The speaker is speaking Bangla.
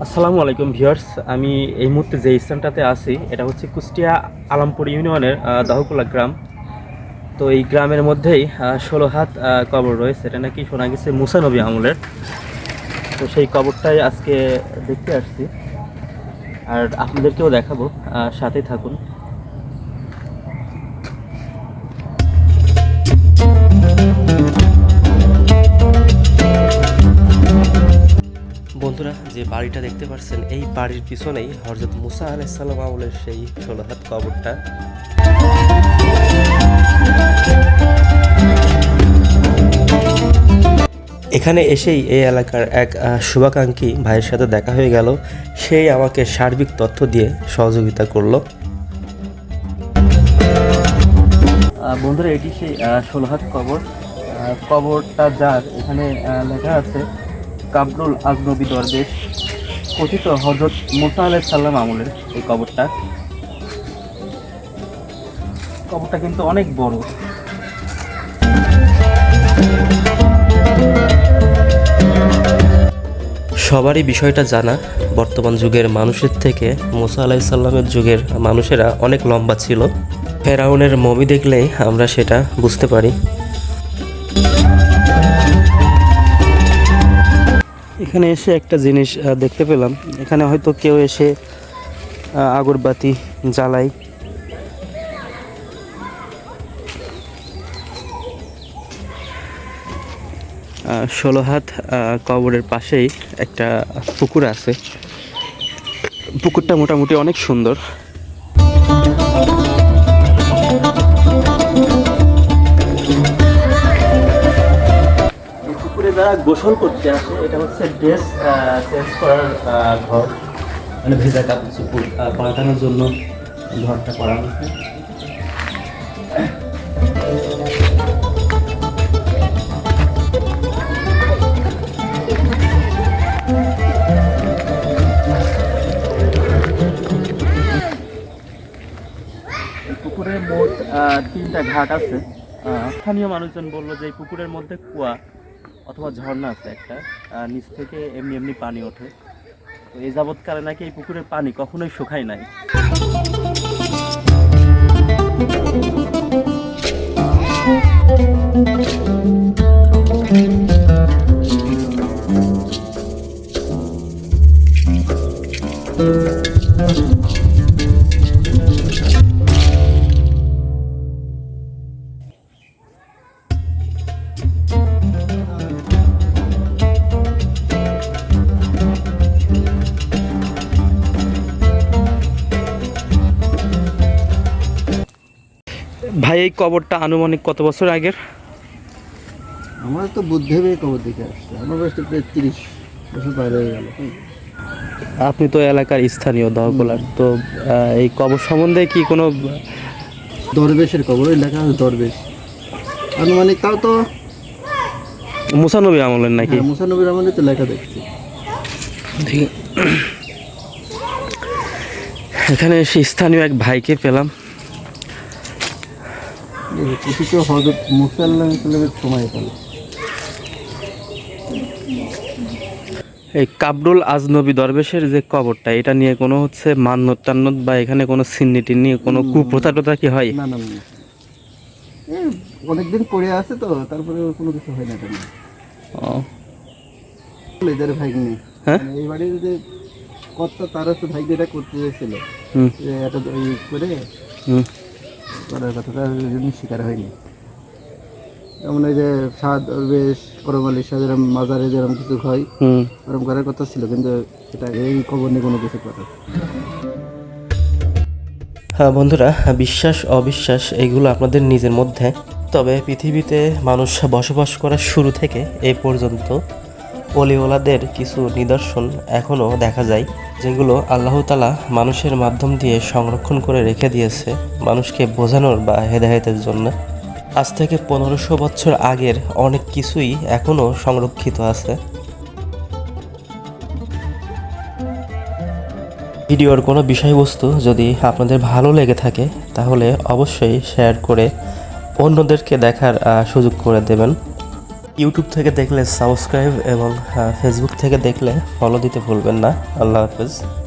আসসালামু আলাইকুম ভিউয়ার্স, আমি এই মুহূর্তে যে স্থানটাতে আছি, এটা হচ্ছে কুষ্টিয়া আলমপুর ইউনিয়নের দাহকুলা গ্রাম। তো এই গ্রামের মধ্যেই ষোলো হাত কবর রয়েছে। এটা নাকি শোনা গেছে মুসানবী আমলের। তো সেই কবরটাই আজকে দেখতে আসছি। আর আপনাদেরকেও দেখাবো সাথে থাকুন। যে বাড়িটা দেখতে পাচ্ছেন এই বাড়ির পিছনেই হরজত মুসা আলাইসাল্লাম আমলের সেই ষোলো কবরটা। এখানে এসেই এই এলাকার এক শুভাকাঙ্ক্ষী ভাইয়ের সাথে দেখা হয়ে গেল। সেই আমাকে সার্বিক তথ্য দিয়ে সহযোগিতা করল। বন্ধুরা, এটি সেই ষোলো হাত কবর। কবরটা যার, এখানে লেখা আছে কাবরুল আজনবী দরবেশ, কথিত হজরত মোসা আলাহ সাল্লাম আমলের এই কবরটা। কবরটা কিন্তু অনেক বড়। সবারই বিষয়টা জানা, বর্তমান যুগের মানুষের থেকে মুসা আলাইসাল্লামের যুগের মানুষেরা অনেক লম্বা ছিল। ফেরাউনের মমি দেখলেই আমরা সেটা বুঝতে পারি। এখানে এসে একটা জিনিস দেখতে পেলাম। এখানে হয়তো কেউ এসে আগরবাতি জ্বালায়। ষোলো হাত কবরের পাশেই একটা পুকুর আছে। পুকুরটা মোটামুটি অনেক সুন্দর। যারা গোসল করতে আসে এটা হচ্ছে ড্রেস চেঞ্জ করার ঘর। মানে ভেজা কাপড় চুপুর পাল্টানোর জন্য ঘরটা করা হয়েছে। পুকুরে মোট তিনটা ঘাট আছে। স্থানীয় মানুষজন বলল যে এই পুকুরের মধ্যে কুয়া। অথবা ঝর্ণা আছে একটা নিচ থেকে এমনি এমনি পানি ওঠে। তো এ যাবৎকালে নাকি এই পুকুরের পানি কখনোই শুকায় নাই। ভাই এই কবরটা আনুমানিক কত বছর আগের? আমার তো বুদ্ধি হয়ে কবর দেখে আসছে। আমার বয়স তো প্রায় তিরিশ বছর বাইরে হয়ে গেল। আপনি তো এলাকার স্থানীয় দহকলার তো এই কবর সম্বন্ধে কি কোনো দরবেশের কবর ওই লেখা আছে দরবেশ। আনুমানিক তাও তো মুসানবী আমলের নাকি? হ্যাঁ, মুসানবির আমাদের তো লেখা দেখছি। এখানে এসে স্থানীয় এক ভাইকে পেলাম। কিছু তো হজরত মুসাল্লাহ ইসলামের সময় পেল এই কাবরুল আজনবী দরবেশের যে কবরটা এটা নিয়ে কোনো হচ্ছে মান্নত টান্নত বা এখানে কোনো সিন্নিটি নিয়ে কোনো কুপ্রথা টথা কি হয়? না না অনেকদিন পড়ে আছে তো তারপরে কোনো কিছু হয় না কেন এদের ভাই নেই হ্যাঁ? এই বাড়ির যে কর্তা তারা তো ভাই যেটা করতে চেয়েছিল হুম। ওই করে হুম। করার কথাটা জন্য শিকার হয়নি। যেমন এই যে সাদ বেশ মাজারে যেরকম কিছু হয় ওরকম করার কথা ছিল কিন্তু এটা এই খবর নিয়ে কোনো কিছু করার হ্যাঁ বন্ধুরা বিশ্বাস অবিশ্বাস এগুলো আপনাদের নিজের মধ্যে। তবে পৃথিবীতে মানুষ বসবাস করার শুরু থেকে এই পর্যন্ত অলিওলাদের কিছু নিদর্শন এখনও দেখা যায়, যেগুলো আল্লাহ তালা মানুষের মাধ্যম দিয়ে সংরক্ষণ করে রেখে দিয়েছে মানুষকে বোঝানোর বা হেদায়েতের জন্য। আজ থেকে পনেরোশো বছর আগের অনেক কিছুই এখনও সংরক্ষিত আছে। ভিডিওর কোনো বিষয়বস্তু যদি আপনাদের ভালো লেগে থাকে, তাহলে অবশ্যই শেয়ার করে অন্যদেরকে দেখার সুযোগ করে দেবেন। ইউটিউব থেকে দেখলে সাবস্ক্রাইব এবং ফেসবুক থেকে দেখলে ফলো দিতে ভুলবেন না। আল্লাহ হাফেজ।